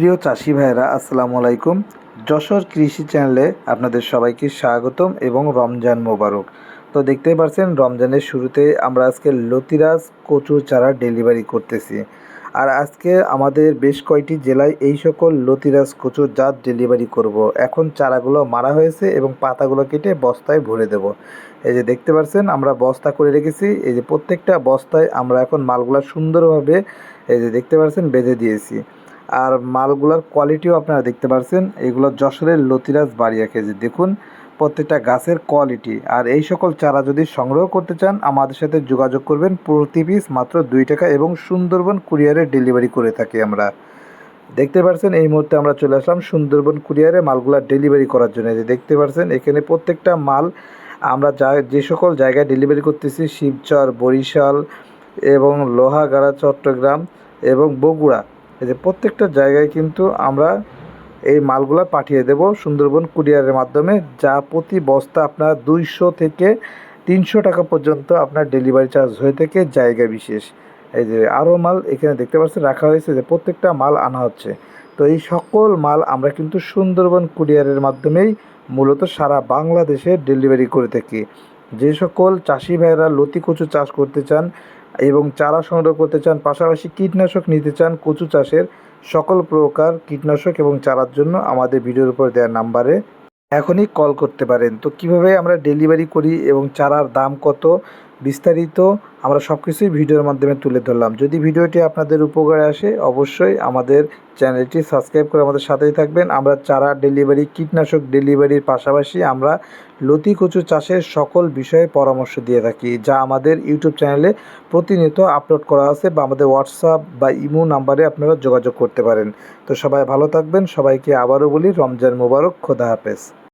প্রিয় চাষি ভাইরা আসসালামু আলাইকুম। যশোর কৃষি চ্যানেলে আপনাদের সবাইকে স্বাগতম এবং রমজান মোবারক। তো দেখতেই পাচ্ছেন রমজানের শুরুতে আমরা আজকে লতিরাজ কচুর চারা ডেলিভারি করতেছি। আর আজকে আমাদের বেশ কয়টি জেলায় এই সকল লতিরাজ কচুর জাত ডেলিভারি করব। এখন চারাগুলো মারা হয়েছে এবং পাতাগুলো কেটে বস্তায় ভরে দেব। এই যে দেখতে পাচ্ছেন আমরা বস্তা করে রেখেছি। এই যে প্রত্যেকটা বস্তায় আমরা এখন মালগুলা সুন্দরভাবে এই যে দেখতে পাচ্ছেন বেঁধে দিয়েছি। আর মালগুলোর কোয়ালিটিও আপনারা দেখতে পাচ্ছেন এগুলো যশোরের লতিরাজ বাড়িয়া কেজি দেখুন, প্রত্যেকটা গাছের কোয়ালিটি আর এই সকল চারা যদি সংগ্রহ করতে চান, আমাদের সাথে যোগাযোগ করবেন। প্রতি পিস মাত্র দুই টাকা এবং সুন্দরবন কুরিয়ারে ডেলিভারি করে থাকি আমরা। দেখতে পাচ্ছেন এই মুহূর্তে আমরা চলে আসলাম সুন্দরবন কুরিয়ারে মালগুলা ডেলিভারি করার জন্য। যে দেখতে পাচ্ছেন এখানে প্রত্যেকটা মাল আমরা যা, যে সকল জায়গায় ডেলিভারি করতেছি, শিবচর, বরিশাল এবং লোহাগাড়া, চট্টগ্রাম এবং বগুড়া। এই যে প্রত্যেকটা জায়গায় কিন্তু আমরা এই মালগুলো পাঠিয়ে দেব সুন্দরবন কুরিয়ারের মাধ্যমে, যা প্রতি বস্তা আপনার দুইশো থেকে তিনশো টাকা পর্যন্ত আপনার ডেলিভারি চার্জ হয়ে থাকে জায়গা বিশেষ। এই যে আরও মাল এখানে দেখতে পাচ্ছেন রাখা হয়েছে যে প্রত্যেকটা মাল আনা হচ্ছে। তো এই সকল মাল আমরা কিন্তু সুন্দরবন কুরিয়ারের মাধ্যমেই মূলত সারা বাংলাদেশে ডেলিভারি করে থাকি। যে সকল চাষি ভাইয়েরা লতি কচু চাষ করতে চান এবং চারা সংগ্রহ করতে চান, পাশাপাশি কীটনাশক নিতে চান, কচু চাষের সকল প্রকার কীটনাশক এবং চারার জন্য আমাদের ভিডিওর উপর দেওয়া নাম্বারে এখনই কল করতে পারেন। তো কীভাবে আমরা ডেলিভারি করি এবং চারার দাম কত? বিস্তারিত আমরা সব কিছুই ভিডিওর মাধ্যমে তুলে ধরলাম। যদি ভিডিওটি আপনাদের উপকারে আসে, অবশ্যই আমাদের চ্যানেলটি সাবস্ক্রাইব করে আমাদের সাথেই থাকবেন। আমরা চারা ডেলিভারি, কীটনাশক ডেলিভারির পাশাপাশি আমরা লতি কচু চাষের সকল বিষয়ে পরামর্শ দিয়ে থাকি, যা আমাদের ইউটিউব চ্যানেলে প্রতিনিয়ত আপলোড করা আছে বা আমাদের হোয়াটসঅ্যাপ বা ইমো নাম্বারে আপনারা যোগাযোগ করতে পারেন। তো সবাই ভালো থাকবেন। সবাইকে আবারও বলি, রমজান মোবারক, খোদা হাফেজ।